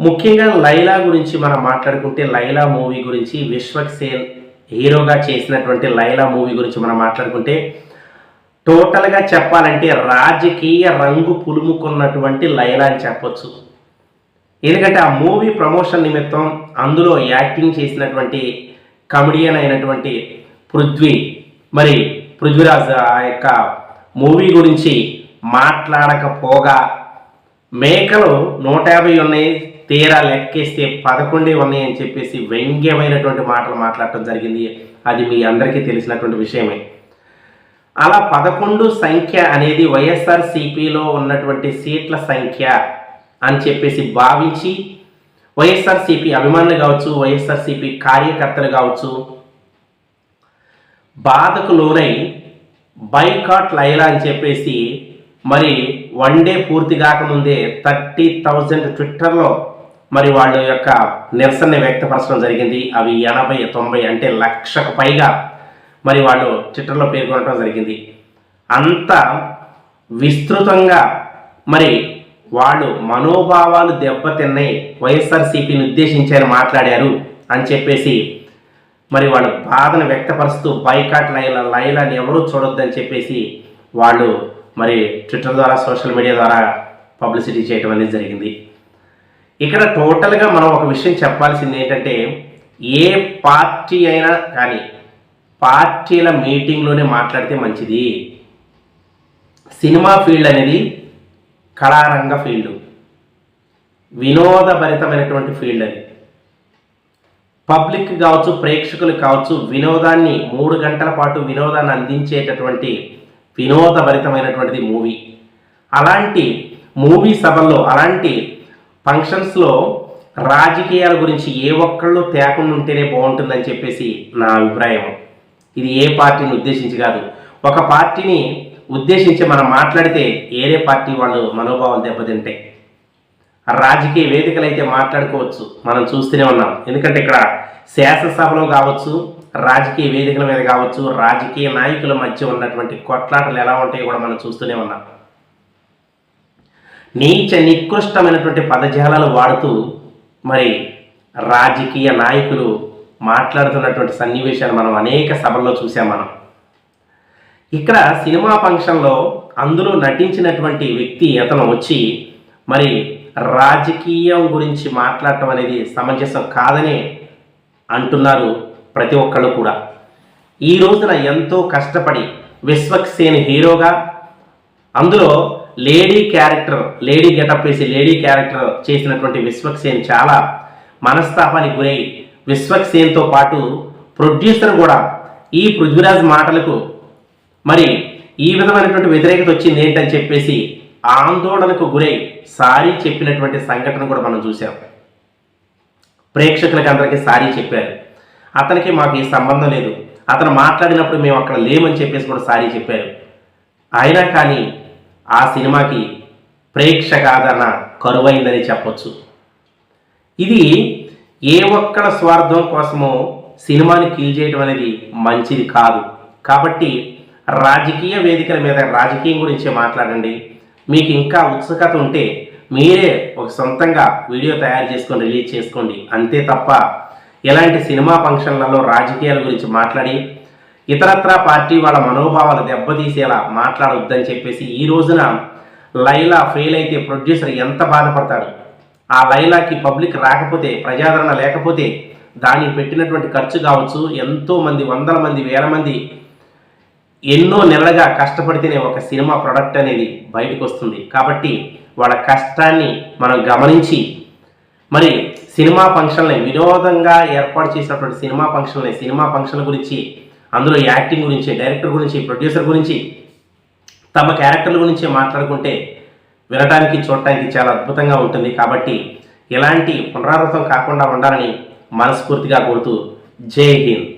ముఖ్యంగా లైలా గురించి మనం మాట్లాడుకుంటే లైలా మూవీ గురించి విశ్వక్ సేన్ హీరోగా చేసినటువంటి లైలా మూవీ గురించి మనం మాట్లాడుకుంటే టోటల్గా చెప్పాలంటే రాజకీయ రంగు పులుముకున్నటువంటి లైలా అని చెప్పొచ్చు. ఎందుకంటే ఆ మూవీ ప్రమోషన్ నిమిత్తం అందులో యాక్టింగ్ చేసినటువంటి కమెడియన్ అయినటువంటి పృథ్వీ మరి పృథ్వీరాజ్ ఆ యొక్క మూవీ గురించి మాట్లాడకపోగా మేకలు నూట యాభై ఉన్నాయి తీరా లెక్కేస్తే పదకొండే ఉన్నాయని చెప్పేసి వ్యంగ్యమైనటువంటి మాటలు మాట్లాడటం జరిగింది. అది మీ అందరికీ తెలిసినటువంటి విషయమే. అలా పదకొండు సంఖ్య అనేది వైఎస్ఆర్ సిపిలో ఉన్నటువంటి సీట్ల సంఖ్య అని చెప్పేసి భావించి వైఎస్ఆర్ సిపి అభిమానులు కావచ్చు వైఎస్ఆర్ సిపి కార్యకర్తలు కావచ్చు బాధకు లోనై బైకాట్ లైలా అని చెప్పేసి మరి వన్ డే పూర్తి కాకముందే థర్టీ థౌజండ్ ట్విట్టర్లో మరి వాళ్ళ యొక్క నిరసన వ్యక్తపరచడం జరిగింది. అవి ఎనభై తొంభై అంటే లక్షకు పైగా మరి వాళ్ళు ట్విట్టర్లో పేర్కొనడం జరిగింది. అంత విస్తృతంగా మరి వాళ్ళు మనోభావాలు దెబ్బతిన్నాయి. వైఎస్ఆర్సీపీని ఉద్దేశించారు మాట్లాడారు అని చెప్పేసి మరి వాళ్ళు బాధను వ్యక్తపరుస్తూ బైకాట్ లైల లైలాని ఎవరూ చూడొద్దని చెప్పేసి వాళ్ళు మరి ట్విట్టర్ ద్వారా సోషల్ మీడియా ద్వారా పబ్లిసిటీ చేయడం అనేది జరిగింది. ఇక్కడ టోటల్గా మనం ఒక విషయం చెప్పాల్సింది ఏంటంటే ఏ పార్టీ అయినా కానీ పార్టీల మీటింగ్లోనే మాట్లాడితే మంచిది. సినిమా ఫీల్డ్ అనేది కళారంగ ఫీల్డ్. వినోదభరితమైనటువంటి ఫీల్డ్ అది. పబ్లిక్ కావచ్చు ప్రేక్షకులు కావచ్చు వినోదాన్ని మూడు గంటల పాటు వినోదాన్ని అందించేటటువంటి వినోదభరితమైనటువంటిది మూవీ. అలాంటి మూవీ సభల్లో అలాంటి ఫంక్షన్స్లో రాజకీయాల గురించి ఏ ఒక్కళ్ళు తేకుండా ఉంటేనే బాగుంటుందని చెప్పేసి నా అభిప్రాయం. ఇది ఏ పార్టీని ఉద్దేశించి కాదు. ఒక పార్టీని ఉద్దేశించి మనం మాట్లాడితే ఏదే పార్టీ వాళ్ళు మనోభావాలు దెబ్బతింటాయి రాజకీయ వేదికలు అయితే మాట్లాడుకోవచ్చు. మనం చూస్తూనే ఉన్నాం. ఎందుకంటే ఇక్కడ శాసనసభలో కావచ్చు రాజకీయ వేదికల మీద కావచ్చు రాజకీయ నాయకుల మధ్య ఉన్నటువంటి కొట్లాటలు ఎలా ఉంటాయో కూడా మనం చూస్తూనే ఉన్నాం. నీచ నికృష్టమైనటువంటి పదజాలాలు వాడుతూ మరి రాజకీయ నాయకులు మాట్లాడుతున్నటువంటి సన్నివేశాలు మనం అనేక సభల్లో చూసాం మనం. ఇక్కడ సినిమా ఫంక్షన్లో అందులో నటించినటువంటి వ్యక్తి అతను వచ్చి మరి రాజకీయం గురించి మాట్లాడటం అనేది సమంజసం కాదని అంటున్నారు ప్రతి ఒక్కళ్ళు కూడా. ఈ రోజున ఎంతో కష్టపడి విశ్వక్సేన్ హీరోగా అందులో లేడీ క్యారెక్టర్ లేడీ గెటప్ వేసి లేడీ క్యారెక్టర్ చేసినటువంటి విశ్వక్ సేన్ చాలా మనస్తాపానికి గురై విశ్వక్ సేన్తో పాటు ప్రొడ్యూసర్ కూడా ఈ పృథ్వీరాజ్ మాటలకు మరి ఈ విధమైనటువంటి వ్యతిరేకత వచ్చింది ఏంటని చెప్పేసి ఆందోళనకు గురై సారీ చెప్పినటువంటి సంఘటన కూడా మనం చూసాం ప్రేక్షకులకు అందరికీ సారీ చెప్పారు. అతనికి మాకు ఈ సంబంధం లేదు. అతను మాట్లాడినప్పుడు మేము అక్కడ లేమని చెప్పేసి కూడా సారీ చెప్పారు. అయినా కానీ ఆ సినిమాకి ప్రేక్షక ఆదరణ కరువైందని చెప్పొచ్చు. ఇది ఏ ఒక్కల స్వార్థం కోసమో సినిమాని కీల్ చేయడం అనేది మంచిది కాదు. కాబట్టి రాజకీయ వేదికల మీద రాజకీయం గురించి మాట్లాడండి. మీకు ఇంకా ఉత్సుకత ఉంటే మీరే ఒక సొంతంగా వీడియో తయారు చేసుకొని రిలీజ్ చేసుకోండి. అంతే తప్ప ఇలాంటి సినిమా ఫంక్షన్లలో రాజకీయాల గురించి మాట్లాడి ఇతరత్రా పార్టీ వాళ్ళ మనోభావాలు దెబ్బతీసేలా మాట్లాడొద్దని చెప్పేసి ఈ రోజున లైలా ఫెయిల్ అయితే ప్రొడ్యూసర్ ఎంత బాధపడతాడు? ఆ లైలాకి పబ్లిక్ రాకపోతే ప్రజాదరణ లేకపోతే దానికి పెట్టినటువంటి ఖర్చు కావచ్చు ఎంతో మంది వందల మంది వేల మంది ఎన్నో నెలలుగా కష్టపడితేనే ఒక సినిమా ప్రొడక్ట్ అనేది బయటకు వస్తుంది కాబట్టి వాళ్ళ కష్టాన్ని మనం గమనించి మరి సినిమా ఫంక్షన్లని వినోదంగా ఏర్పాటు చేసినటువంటి సినిమా ఫంక్షన్లని సినిమా ఫంక్షన్ల గురించి అందులో యాక్టింగ్ గురించి డైరెక్టర్ గురించి ప్రొడ్యూసర్ గురించి తమ క్యారెక్టర్ల గురించి మాట్లాడుకుంటే వినడానికి చూడటానికి చాలా అద్భుతంగా ఉంటుంది. కాబట్టి ఇలాంటి పునరావృతం కాకుండా ఉండాలని మనస్ఫూర్తిగా కోరుతూ జై హింద్.